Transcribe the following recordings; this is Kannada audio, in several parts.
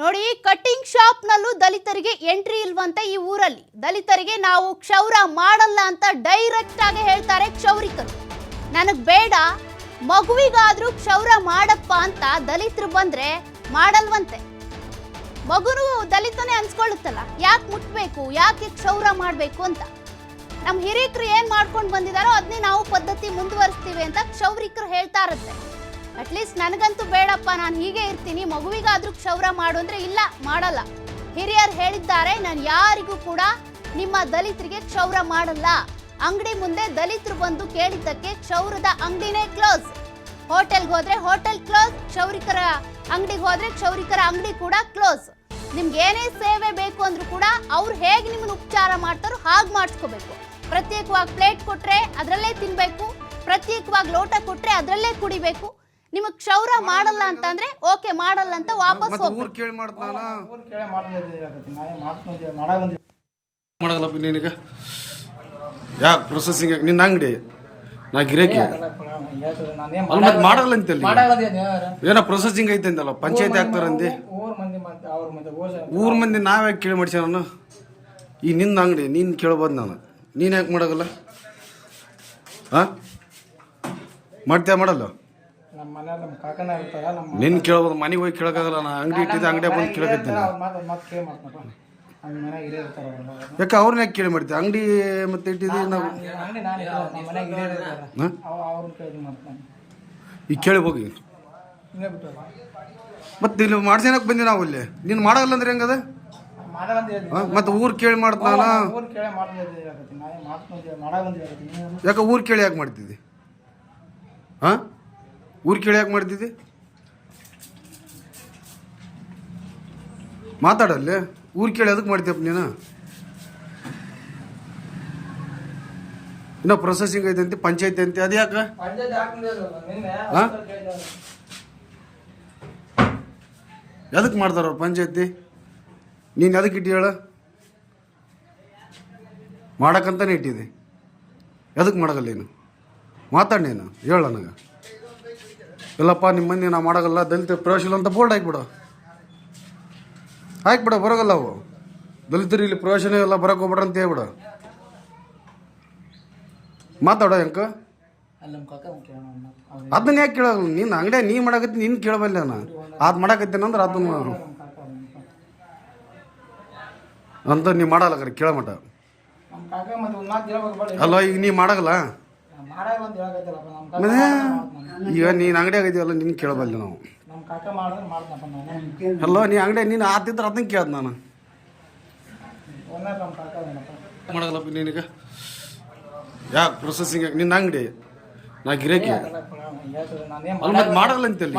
ನೋಡಿ ಕಟ್ಟಿಂಗ್ ಶಾಪ್ನಲ್ಲೂ ದಲಿತರಿಗೆ ಎಂಟ್ರಿ ಇಲ್ವಂತೆ ಈ ಊರಲ್ಲಿ. ದಲಿತರಿಗೆ ನಾವು ಕ್ಷೌರ ಮಾಡಲ್ಲ ಅಂತ ಡೈರೆಕ್ಟ್ ಆಗಿ ಹೇಳ್ತಾರೆ ಕ್ಷೌರಿಕರು. ನನಗೆ ಬೇಡ, ಮಗುವಿಗಾದ್ರೂ ಕ್ಷೌರ ಮಾಡಪ್ಪ ಅಂತ ದಲಿತರು ಬಂದ್ರೆ ಮಾಡಲ್ವಂತೆ. ಮಗುನು ದಲಿತನೇ ಅನ್ಸ್ಕೊಳ್ಳುತ್ತಲ್ಲ, ಯಾಕೆ ಮುಟ್ಬೇಕು, ಯಾಕೆ ಕ್ಷೌರ ಮಾಡಬೇಕು ಅಂತ. ನಮ್ಮ ಹಿರಿಯಕರು ಏನ್ ಮಾಡ್ಕೊಂಡು ಬಂದಿದಾರೋ ಅದನ್ನೇ ನಾವು ಪದ್ಧತಿ ಮುಂದುವರಿಸ್ತೀವಿ ಅಂತ ಕ್ಷೌರಿಕರು ಹೇಳ್ತಾ ಇರುತ್ತೆ ಅಟ್ಲೀಸ್ಟ್ ನನಗಂತೂ ಬೇಡಪ್ಪ, ನಾನು ಹೀಗೆ ಇರ್ತೀನಿ. ಮಗುವಿಗಾದ್ರೂ ಕ್ಷೌರ ಮಾಡು ಅಂದ್ರೆ ಇಲ್ಲ, ಮಾಡಲ್ಲ. ಹಿರಿಯರು ಹೇಳಿದ್ದಾರೆ, ನಾನು ಯಾರಿಗೂ ಕೂಡ ನಿಮ್ಮ ದಲಿತರಿಗೆ ಕ್ಷೌರ ಮಾಡಲ್ಲ. ಅಂಗಡಿ ಮುಂದೆ ದಲಿತರು ಬಂದು ಕೇಳಿದ್ದಕ್ಕೆ ಕ್ಷೌರದ ಅಂಗಡಿನೇ ಕ್ಲೋಸ್ ಹೋಟೆಲ್ಗೆ ಹೋದ್ರೆ ಹೋಟೆಲ್ ಕ್ಲೋಸ್ ಕ್ಷೌರಿಕರ ಅಂಗಡಿಗೆ ಹೋದ್ರೆ ಕ್ಷೌರಿಕರ ಅಂಗಡಿ ಕೂಡ ಕ್ಲೋಸ್ ನಿಮ್ಗೆ ಏನೇ ಸೇವೆ ಬೇಕು ಅಂದ್ರೂ ಕೂಡ ಅವ್ರು ಹೇಗೆ ನಿಮ್ಮನ್ನು ಉಪಚಾರ ಮಾಡ್ತಾರೋ ಹಾಗೆ ಮಾಡಿಸ್ಕೋಬೇಕು. ಪ್ರತ್ಯೇಕವಾಗಿ ಪ್ಲೇಟ್ ಕೊಟ್ಟರೆ ಅದರಲ್ಲೇ ತಿನ್ನಬೇಕು ಪ್ರತ್ಯೇಕವಾಗಿ ಲೋಟ ಕೊಟ್ಟರೆ ಅದರಲ್ಲೇ ಕುಡಿಬೇಕು. ನಿಮಗೆ ಕ್ಷೌರ ಮಾಡಲ್ಲ ಅಂತಂದ್ರೆ ಓಕೆ ಮಾಡಲ್ಲ ಅಂತ ವಾಪಸ್ ಹೋಗ್ಬೇಕು ಊರ್ ಕೇಳಿ ಮಾಡ್ತಾನ ಊರ್ ಕೇಳೇ ಮಾಡ್ತಿದ್ದೀವಿ ನಾನೇ ಮಾಡ್ಕೊಂತೀವಿ ಮಾಡೋ ಬಂದಿದ್ದೀವಿ ಮಾಡಲ್ಲಪ್ಪ ನಿನಗ? ಯಾಕೆ ಪ್ರೊಸೆಸಿಂಗ್ ನಿನ್ನ ಅಂಗಡಿ? ನಾ ಗಿರಾಕಿ ಅಲ್ಲಿ ಮತ್ತೆ ಮಾಡಲ್ಲ ಅಂತಲ್ಲಿ ಏನೋ ಪ್ರೊಸೆಸಿಂಗ್ ಐತೆ ಅಂತಲ್ಲ ಪಂಚಾಯತಿ ಆಗ್ತಾರಂದಿ ಊರ್ ಮಂದಿ ಮತ್ತೆ ಅವ್ರ ಮತ್ತೆ ಊರ್ ಜನ ಊರ್ ಮಂದಿ ನಾವ್ ಯಾಕೆ ಕೇಳಿ ಮಾಡ್ಸಿ ನಾನು ಈ ನಿನ್ನ ಅಂಗಡಿ ನೀನ್ ಕೇಳ್ಬೋದು ನಾನು. ನೀನು ಯಾಕೆ ಮಾಡಲ್ಲ? ಹಾ ಮಾಡ್ತೀಯ ಮಾಡಲ್ಲ? ನಮ್ಮ ಮನೆ ನಮ್ಮ ಕಾಕನ ಇರ್ತಾರ ನಮ್ಮ ನಿನ್ ಕೇಳ್ಬೋದು ಮನೆಗೆ ಹೋಗಿ ಕೇಳಕ್ಕಾಗಲ್ಲ ನಾ ಅಂಗಡಿ ಇಟ್ಟಿದ್ದೆ ಅಂಗಡಿ ಬಂದು ಕೇಳಕತ್ತೀನಿ ಮತ್ತೆ ಕೇಳಿ ನಮ್ಮ ಮನೆ ಇರ್ತಾರ. ಯಾಕೆ ಅವ್ರನ್ನ ಯಾಕೆ ಕೇಳಿ ಮಾಡ್ತೀವಿ ಅಂಗಡಿ ಮತ್ತೆ ಇಟ್ಟಿದ್ದೆ ನಾವು ಅಂಗಡಿ ನಾನು ಇಟ್ಟಿಲ್ಲ, ನಮ್ಮ ಮನೆ ಹಿರಿಯರ್ ಇರ್ತಾರ ಹಾ? ಅವ್ ಅವ್ರನ್ನ ಕೇಳಿ ಮಾಡ್ತಾನೆ ಈಗ ಕೇಳಿ ಹೋಗಿ ಹಿಂಗೆ ಬಿಟ್ಟು ಮತ್ತೆ ಇಲ್ಲಿ ಮಾಡ್ಸೇನಕ್ ಬಂದಿ ನಾವು ಇಲ್ಲಿ ನೀನು ಮಾಡಲ್ಲ ಅಂದ್ರೆ ಹೆಂಗದ? ಮತ್ತೆ ಊರ್ ಕೇಳಿ ಮಾಡ್ತಾನ ಯಾಕೆ ಊರ್ ಕೇಳಿ ಯಾಕೆ ಮಾಡ್ತಿದ್ದಿ ಹಾ ಊರ್ ಕೇಳಿ ಯಾಕೆ ಮಾಡ್ತಿದ್ದಿ? ಮಾತಾಡಲ್ಲಿ ಊರ್ ಕೇಳಿ ಅದಕ್ಕೆ ಮಾಡ್ತೀಯಪ್ಪ ನೀನು? ಇನ್ನೂ ಪ್ರೊಸೆಸಿಂಗ್ ಐತೆ ಅಂತ, ಪಂಚಾಯತಿ ಅಂತೆ, ಅದು ಯಾಕೆ? ಹಾಂ. ಎದಕ್ಕೆ ಮಾಡ್ತಾರ ಪಂಚಾಯತಿ? ನೀನು ಎದಕ್ಕೆ ಇಟ್ಟು ಮಾಡಕ್ಕಂತಾನೆ ಇಟ್ಟಿದ್ದೆ ಎದಕ್ಕೆ ಮಾಡಲ್ಲ ನೀನು? ಮಾತಾಡಿ ನೀನು, ಹೇಳ ನನಗೆ. ಇಲ್ಲಪ್ಪ ನಿಮ್ಮ ಮಂದಿ ನಾ ಮಾಡೋಲ್ಲ ದಲಿತ ಪ್ರವೇಶ ಅಂತ ಬೋರ್ಡ್ ಹಾಕ್ಬಿಡು. ಹಾಕ್ಬಿಡ ಬರೋಗಲ್ಲ ಅವು. ದಲಿತರು ಇಲ್ಲಿ ಪ್ರವೇಶನೇ ಎಲ್ಲ ಬರೋಕೆ ಹೋಗ್ಬಿಡ್ರಿ ಅಂತ ಹೇಳ್ಬಿಡು. ಮಾತಾಡೋ ಹೆಂಕ ಅದನ್ನ ಯಾಕೆ ಕೇಳಲ್ಲ ನೀನು ಅಂಗಡಿ ನೀ ಮಾಡಕತ್ತಿ ನೀನು ಕೇಳಬಲ್ಲ ನಾನು ಅದು ಮಾಡಕತ್ತೀನಂದ್ರೆ ಅದನ್ನ. ಅಂತ ನೀ ಮಾಡಲ್ಲ ಕರೆ ಕೇಳಮಟ ಅಲ್ಲ ಈಗ ನೀ ಮಾಡಗಲ್ಲ. ಮಾಡೋ ಬಂದು ಹೇಳಕತ್ತಿಲ್ಲಪ್ಪ ನಮ್ಮ ಕಾಕ ಮತ್ತೆ ಈಗ ನೀನು. ಅಂಗಡಿ ಆಗಿದೀವಲ್ಲ ನಿನ್ ಕೇಳಬಲ್ಲ ನಾವು. ನಮ್ಮ ಕಾಕ ಮಾಡಿದ್ರೆ ಮಾಡ್ತಾನಪ್ಪ ನಾನು. ಅಲ್ವಾ ನೀ ಅಂಗಡಿ ನೀನು ಆತಿದ್ರೆ ಅದನ್ನ ಕೇಳ್ದ ನಾನು. ಒಂದೇ ನಮ್ಮ ಕಾಕ ನೀನೀಗ ಯಾಕೆ ಪ್ರೊಸೆಸಿಂಗ್ ನಿನ್ನ ಅಂಗಡಿ? ನಾ ಗಿರಾಕಿ. ನಾನೇ ಅಲ್ಲಿ ಮತ್ತೆ ಮಾಡಲ್ಲ ಅಂತಲ್ಲಿ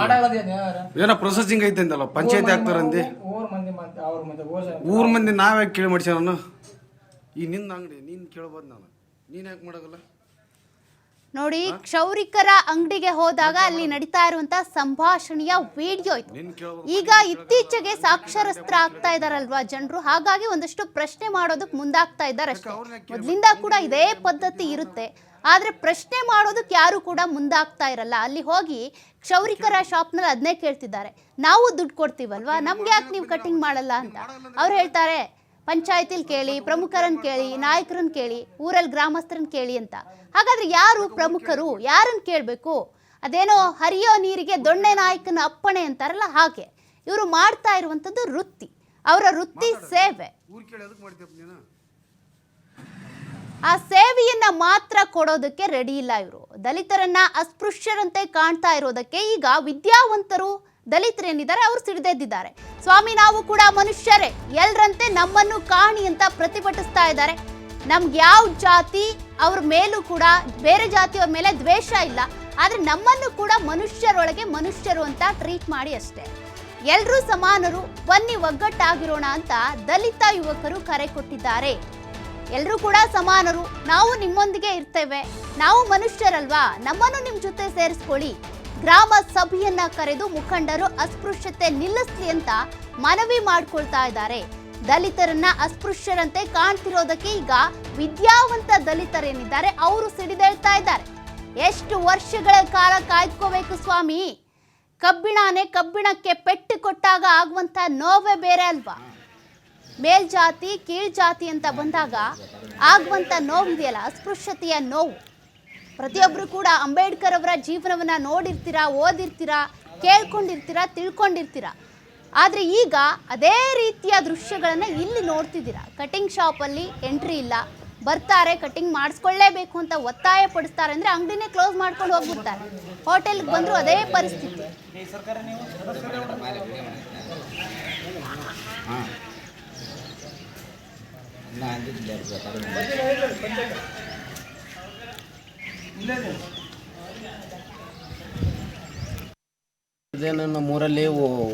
ಏನೋ ಪ್ರೊಸೆಸಿಂಗ್ ಐತೆ ಅಂತಲ್ಲ ಪಂಚಾಯತಿ ಆಗ್ತಾರಂದಿ ಊರ್ ಮಂದಿ ಮತ್ತೆ ಅವ್ರ ಮತ್ತೆ ಊರ್ ಜನ ಊರ್ ಮಂದಿ ನಾವ್ ಯಾಕೆ ಕೇಳಿ ಮಾಡ್ಸ್ಯಾನ ನಾನು ಈ ನಿನ್ನ ಅಂಗಡಿ ನೀನು ಕೇಳ್ಬೋದು ನಾನು. ನೀನು ಯಾಕೆ ಮಾಡಗಲ್ಲ? ನೋಡಿ ಕ್ಷೌರಿಕರ ಅಂಗಡಿಗೆ ಹೋದಾಗ ಅಲ್ಲಿ ನಡೀತಾ ಇರುವಂತ ಸಂಭಾಷಣೆಯ ವಿಡಿಯೋ ಇತ್ತು ಈಗ ಇತ್ತೀಚೆಗೆ ಸಾಕ್ಷರಸ್ತ್ರ ಆಗ್ತಾ ಇದಾರಲ್ವಾ ಜನರು? ಹಾಗಾಗಿ ಒಂದಷ್ಟು ಪ್ರಶ್ನೆ ಮಾಡೋದಕ್ಕೆ ಮುಂದಾಗ್ತಾ ಇದ್ದಾರೆ ಅಷ್ಟೇ. ಮೊದಲಿಂದ ಕೂಡ ಇದೇ ಪದ್ಧತಿ ಇರುತ್ತೆ. ಆದ್ರೆ ಪ್ರಶ್ನೆ ಮಾಡೋದಕ್ಕೆ ಯಾರು ಕೂಡ ಮುಂದಾಗ್ತಾ ಇರಲ್ಲ. ಅಲ್ಲಿ ಹೋಗಿ ಕ್ಷೌರಿಕರ ಶಾಪ್ನಲ್ಲಿ ಅದನ್ನೇ ಕೇಳ್ತಿದ್ದಾರೆ. ನಾವು ದುಡ್ಡು ಕೊಡ್ತೀವಲ್ವಾ? ನಮ್ಗೆ ಯಾಕೆ ನೀವು ಕಟಿಂಗ್ ಮಾಡಲ್ಲ ಅಂತ? ಅವ್ರು ಹೇಳ್ತಾರೆ ಪಂಚಾಯತಿಲ್ ಕೇಳಿ ಪ್ರಮುಖರನ್ನ ಕೇಳಿ ನಾಯಕರನ್ನ ಕೇಳಿ ಊರಲ್ಲಿ ಗ್ರಾಮಸ್ಥರನ್ನ ಕೇಳಿ ಅಂತ. ಹಾಗಾದ್ರೆ ಯಾರು ಪ್ರಮುಖರು? ಯಾರನ್ನ ಕೇಳಬೇಕು? ಅದೇನೋ ಹರಿಯೋ ನೀರಿಗೆ ದೊಣ್ಣೆ ನಾಯಕನ ಅಪ್ಪಣೆ ಅಂತಾರಲ್ಲ ಹಾಗೆ. ಇವರು ಮಾಡ್ತಾ ಇರುವಂಥದ್ದು ವೃತ್ತಿ. ಅವರ ವೃತ್ತಿ ಸೇವೆ. ಆ ಸೇವೆಯನ್ನ ಮಾತ್ರ ಕೊಡೋದಕ್ಕೆ ರೆಡಿ ಇಲ್ಲ ಇವರು. ದಲಿತರನ್ನ ಅಸ್ಪೃಶ್ಯರಂತೆ ಕಾಣ್ತಾ ಇರೋದಕ್ಕೆ ಈಗ ವಿದ್ಯಾವಂತರು ದಲಿತರೇನಿದ್ದಾರೆ ಅವರು ಸಿಡಿದೆದ್ದಿದ್ದಾರೆ. ಸ್ವಾಮಿ, ನಾವು ಕೂಡ ಮನುಷ್ಯರೇ. ಎಲ್ರಂತೆ ನಮ್ಮನ್ನು ಕಾಣಿ ಅಂತ ಪ್ರತಿಭಟಿಸ್ತಾ ಇದ್ದಾರೆ. ನಮ್ಗೆ ಯಾವ ಜಾತಿ, ಅವ್ರ ಮೇಲೂ ಕೂಡ ಬೇರೆ ಜಾತಿಯವ್ರ ಮೇಲೆ ದ್ವೇಷ ಇಲ್ಲ. ಆದ್ರೆ ನಮ್ಮನ್ನು ಕೂಡ ಮನುಷ್ಯರೊಳಗೆ ಮನುಷ್ಯರು ಅಂತ ಟ್ರೀಟ್ ಮಾಡಿ ಅಷ್ಟೇ. ಎಲ್ರೂ ಸಮಾನರು, ಬನ್ನಿ ಒಗ್ಗಟ್ಟಾಗಿರೋಣ ಅಂತ ದಲಿತ ಯುವಕರು ಕರೆ ಕೊಟ್ಟಿದ್ದಾರೆ. ಎಲ್ಲರೂ ಕೂಡ ಸಮಾನರು, ನಾವು ನಿಮ್ಮೊಂದಿಗೆ ಇರ್ತೇವೆ. ನಾವು ಮನುಷ್ಯರಲ್ವಾ? ನಮ್ಮನ್ನು ನಿಮ್ ಜೊತೆ ಸೇರಿಸ್ಕೊಳ್ಳಿ. ಗ್ರಾಮ ಸಭೆಯನ್ನ ಕರೆದು ಮುಖಂಡರು ಅಸ್ಪೃಶ್ಯತೆ ನಿಲ್ಲಿಸಲಿ ಅಂತ ಮನವಿ ಮಾಡ್ಕೊಳ್ತಾ ಇದ್ದಾರೆ. ದಲಿತರನ್ನ ಅಸ್ಪೃಶ್ಯರಂತೆ ಕಾಣ್ತಿರೋದಕ್ಕೆ ಈಗ ವಿದ್ಯಾವಂತ ದಲಿತರೇನಿದ್ದಾರೆ ಅವರು ಸಿಡಿದೇಳ್ತಾ ಇದ್ದಾರೆ. ಎಷ್ಟು ವರ್ಷಗಳ ಕಾಲ ಕಾಯ್ಕೋಬೇಕು ಸ್ವಾಮಿ? ಕಬ್ಬಿಣನೇ ಕಬ್ಬಿಣಕ್ಕೆ ಪೆಟ್ಟು ಕೊಟ್ಟಾಗ ಆಗುವಂತ ನೋವೇ ಬೇರೆ ಅಲ್ವಾ? ಮೇಲ್ಜಾತಿ, ಕೀಳ್ಜಾತಿ ಅಂತ ಬಂದಾಗ ಆಗುವಂಥ ನೋವಿದೆಯಲ್ಲ, ಅಸ್ಪೃಶ್ಯತೆಯ ನೋವು. ಪ್ರತಿಯೊಬ್ಬರು ಕೂಡ ಅಂಬೇಡ್ಕರ್ ಅವರ ಜೀವನವನ್ನು ನೋಡಿರ್ತೀರಾ, ಓದಿರ್ತೀರಾ, ಕೇಳ್ಕೊಂಡಿರ್ತೀರಾ, ತಿಳ್ಕೊಂಡಿರ್ತೀರಾ? ಆದರೆ ಈಗ ಅದೇ ರೀತಿಯ ದೃಶ್ಯಗಳನ್ನು ಇಲ್ಲಿ ನೋಡ್ತಿದ್ದೀರಾ. ಕಟಿಂಗ್ ಶಾಪಲ್ಲಿ ಎಂಟ್ರಿ ಇಲ್ಲ. ಬರ್ತಾರೆ, ಕಟಿಂಗ್ ಮಾಡಿಸ್ಕೊಳ್ಳೇಬೇಕು ಅಂತ ಒತ್ತಾಯ ಪಡಿಸ್ತಾರೆ ಅಂದರೆ ಅಂಗಡಿನೇ ಕ್ಲೋಸ್ ಮಾಡ್ಕೊಂಡು ಹೋಗ್ಬಿಡ್ತಾರೆ. ಹೋಟೆಲ್ಗೆ ಬಂದರೂ ಅದೇ ಪರಿಸ್ಥಿತಿ. లేదు ಇದೇನು ನಮ್ಮ ಊರಲ್ಲಿ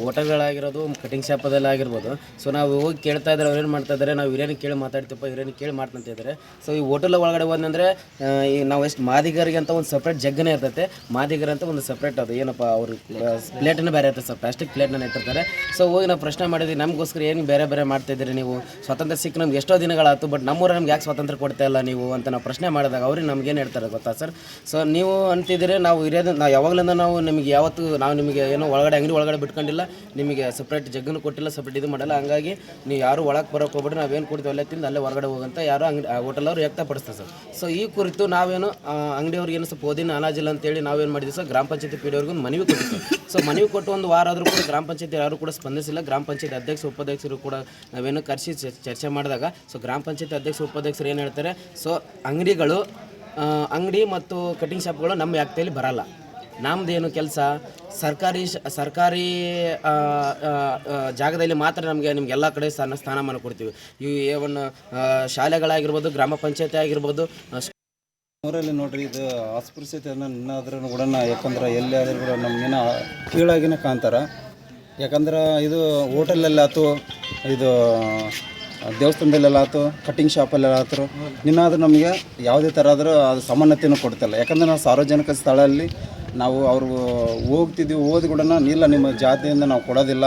ಹೋಟೆಲ್ಗಳಾಗಿರೋದು ಕಟಿಂಗ್ ಶಾಪದಲ್ಲಿ ಆಗಿರ್ಬೋದು. ಸೊ ನಾವು ಹೋಗಿ ಕೇಳ್ತಾ ಇದ್ದಾರೆ ಅವ್ರೇನು ಮಾಡ್ತಾ ಇದ್ದಾರೆ ನಾವು ಹಿರಿಯನ ಕೇಳಿ ಮಾತಾಡ್ತೀವಪ್ಪ ಹಿರಿಯನ ಕೇಳಿ ಮಾಡ್ತಂತ ಇದ್ದಾರೆ ಸೊ ಈ ಹೋಟೆಲ್ ಒಳಗಡೆ ಹೋದಂದ್ರೆ ಈ ನಾವು ಎಷ್ಟು ಮಾದಿಗರಿಗೆ ಅಂತ ಒಂದು ಸಪ್ರೇಟ್ ಜಗ್ಗನೇ ಇರ್ತೈತೆ. ಮಾದಿಗರ ಅಂತ ಒಂದು ಸಪ್ರೇಟ್ ಅದು, ಏನಪ್ಪ ಅವರು ಪ್ಲೇಟನ್ನು ಬೇರೆ ಇರ್ತದೆ ಸರ್ ಪ್ಲಾಸ್ಟಿಕ್ ಪ್ಲೇಟ್ನ ಇಟ್ಟಿರ್ತಾರೆ. ಸೊ ಹೋಗಿ ನಾವು ಪ್ರಶ್ನೆ ಮಾಡಿದ್ವಿ, ನಮಗೋಸ್ಕರ ಏನು ಬೇರೆ ಬೇರೆ ಮಾಡ್ತಾ ಇದ್ದೀರಿ ನೀವು? ಸ್ವಾತಂತ್ರ್ಯ ಸಿಕ್ಕ, ನಮ್ಗೆ ಎಷ್ಟೋ ದಿನಗಳಾಯ್ತು ಬಟ್ ನಮ್ಮೂರ ನಮ್ಗೆ ಯಾಕೆ ಸ್ವಾತಂತ್ರ್ಯ ಕೊಡ್ತಾ ಇಲ್ಲ ನೀವು? ಅಂತ ನಾವು ಪ್ರಶ್ನೆ ಮಾಡಿದಾಗ ಅವ್ರಿಗೆ ನಮ್ಗೇನು ಹೇಳ್ತಾರೆ ಗೊತ್ತಾ, ಸರ್? ಸೊ ನೀವು ಅಂತಿದ್ದೀರಿ, ನಾವು ಹಿರಿಯದ ನಾವು ಯಾವಾಗಲಿಂದ ನಾವು ನಿಮಗೆ ಯಾವತ್ತು, ನಾವು ನಿಮಗೆ ಏನೋ ಒಳಗಡೆ ಅಂಗಡಿ ಒಳಗಡೆ ಬಿಟ್ಕೊಂಡಿಲ್ಲ, ನಿಮಗೆ ಸಪ್ರೇಟ್ ಜಗ್ಗನ್ನು ಕೊಟ್ಟಿಲ್ಲ ಸಪ್ರೇಟ್ ಇದು ಮಾಡಲ್ಲ. ಹಂಗಾಗಿ ನೀವು ಯಾರು ಒಳಗೆ ಬರೋಕೆ ಹೋಗ್ಬಿಟ್ರೆ ನಾವೇನು ಕೊಡ್ತೀವಿ ಅಲ್ಲೇ ತಿಂದು ಅಲ್ಲೇ ಹೊರಗಡೆ ಹೋಗಂತ ಯಾರು ಅಂಗಡಿ ಅವರು ವ್ಯಕ್ತಪಡಿಸ್ತಾರೆ ಸರ್. ಸೊ ಈ ಕುರಿತು ನಾವೇನು ಅಂಗಡಿಯವ್ರಿಗೆ ಏನು ಸ್ವಲ್ಪ ಓದಿನ ಅನಾಜಿಲ್ಲ ಅಂತೇಳಿ ನಾವೇನು ಮಾಡಿದ್ವಿ ಸರ್, ಗ್ರಾಮ ಪಂಚಾಯತಿ ಪಿ ಒಂದು ಮನವಿ ಕೊಟ್ಟಿದ್ವಿ ಸೊ ಮನವಿ ಕೊಟ್ಟು ಒಂದು ವಾರ ಆದರೂ ಕೂಡ ಗ್ರಾಮ ಪಂಚಾಯತಿ ಯಾರು ಕೂಡ ಸ್ಪಂದಿಸಿಲ್ಲ, ಗ್ರಾಮ ಪಂಚಾಯತಿ ಅಧ್ಯಕ್ಷ ಉಪಾಧ್ಯಕ್ಷರು ಕೂಡ ನಾವೇನು ಕರೆಸಿ ಚರ್ಚೆ ಮಾಡಿದಾಗ ಸೊ ಗ್ರಾಮ ಪಂಚಾಯತಿ ಅಧ್ಯಕ್ಷ ಉಪಾಧ್ಯಕ್ಷರು ಏನು ಹೇಳ್ತಾರೆ ಸೊ ಅಂಗಡಿಗಳು ಅಂಗಡಿ ಮತ್ತು ಕಟಿಂಗ್ ಶಾಪ್ಗಳು ನಮ್ಮ ವ್ಯಾಪ್ತಿಯಲ್ಲಿ ಬರಲ್ಲ. ನಮ್ದೇನು ಕೆಲಸ? ಸರ್ಕಾರಿ ಸರ್ಕಾರಿ ಜಾಗದಲ್ಲಿ ಮಾತ್ರ ನಮಗೆ ನಿಮ್ಗೆ ಎಲ್ಲ ಕಡೆ ಸ್ಥಾನ ಸ್ಥಾನಮಾನ ಕೊಡ್ತೀವಿ. ಈ ಏವನ್ ಶಾಲೆಗಳಾಗಿರ್ಬೋದು, ಗ್ರಾಮ ಪಂಚಾಯತಿ ಆಗಿರ್ಬೋದು ಊರಲ್ಲಿ ನೋಡ್ರಿ, ಇದು ಅಸ್ಪೃಶ್ಯತೆಯನ್ನು ನಿನ್ನಾದ್ರೂ ಕೂಡ ಯಾಕಂದ್ರೆ ಎಲ್ಲಿ ಆದರೂ ಕೂಡ ನಮ್ಗೇನ ಕೀಳಾಗಿನ ಕಾಣ್ತಾರೆ. ಯಾಕಂದ್ರೆ ಇದು ಹೋಟೆಲಲ್ಲಿ ಆಯ್ತು ಇದು ದೇವಸ್ಥಾನದಲ್ಲೆಲ್ಲ ಆಯ್ತು ಕಟಿಂಗ್ ಶಾಪಲ್ಲೆಲ್ಲ ಆಯ್ತು ನಿನ್ನಾದರೂ ನಮಗೆ ಯಾವುದೇ ಥರ ಆದರೂ ಅದು ಸಮಾನತೆಯನ್ನು ಕೊಡ್ತಿಲ್ಲ. ಯಾಕಂದ್ರೆ ನಾವು ಸಾರ್ವಜನಿಕ ಸ್ಥಳದಲ್ಲಿ ನಾವು ಅವರು ಹೋಗ್ತಿದ್ವಿ ಹೋದ ಕೂಡ ಇಲ್ಲ, ನಿಮ್ಮ ಜಾತಿಯಿಂದ ನಾವು ಕೊಡೋದಿಲ್ಲ.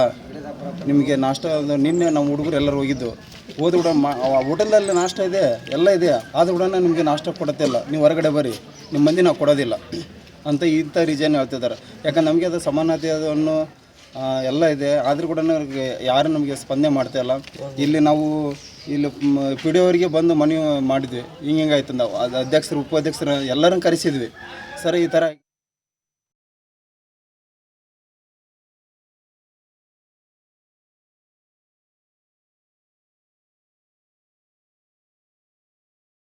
ನಿಮಗೆ ನಾಷ್ಟ ನಿನ್ನೆ ನಮ್ಮ ಹುಡುಗರು ಎಲ್ಲರೂ ಹೋಗಿದ್ದು. ಹೋದ ಕೂಡ ಮಾ ಹೋಟೆಲಲ್ಲಿ ನಾಷ್ಟ ಇದೆ, ಎಲ್ಲ ಇದೆ. ಆದ ಕೂಡ ನಿಮಗೆ ನಾಷ್ಟ ಕೊಡತ್ತಿಲ್ಲ ನೀವು ಹೊರಗಡೆ ಬರ್ರಿ ನಿಮ್ಮ ಮಂದಿ ನಾವು ಕೊಡೋದಿಲ್ಲ. ಅಂತ ಇಂಥ ರೀಸನ್ ಹೇಳ್ತಿದ್ದಾರೆ. ಯಾಕಂದ್ರೆ ನಮಗೆ ಅದು ಸಮಾನತೆ ಅದನ್ನು ಎಲ್ಲ ಇದೆ. ಆದರೂ ಕೂಡ ಯಾರು ನಮಗೆ ಸ್ಪಂದನೆ ಮಾಡ್ತಾ ಇಲ್ಲ. ಇಲ್ಲಿ ನಾವು, ಇಲ್ಲಿ ಪಿ ಡಿ ಅವರಿಗೆ ಬಂದು ಮನವಿ ಮಾಡಿದ್ವಿ. ಹಿಂಗೆ ಆಯ್ತು ನಾವು ಅದು ಅಧ್ಯಕ್ಷರು, ಉಪಾಧ್ಯಕ್ಷರು ಎಲ್ಲರನ್ನು ಕರೆಸಿದ್ವಿ. ಸರ್, ಈ ಥರ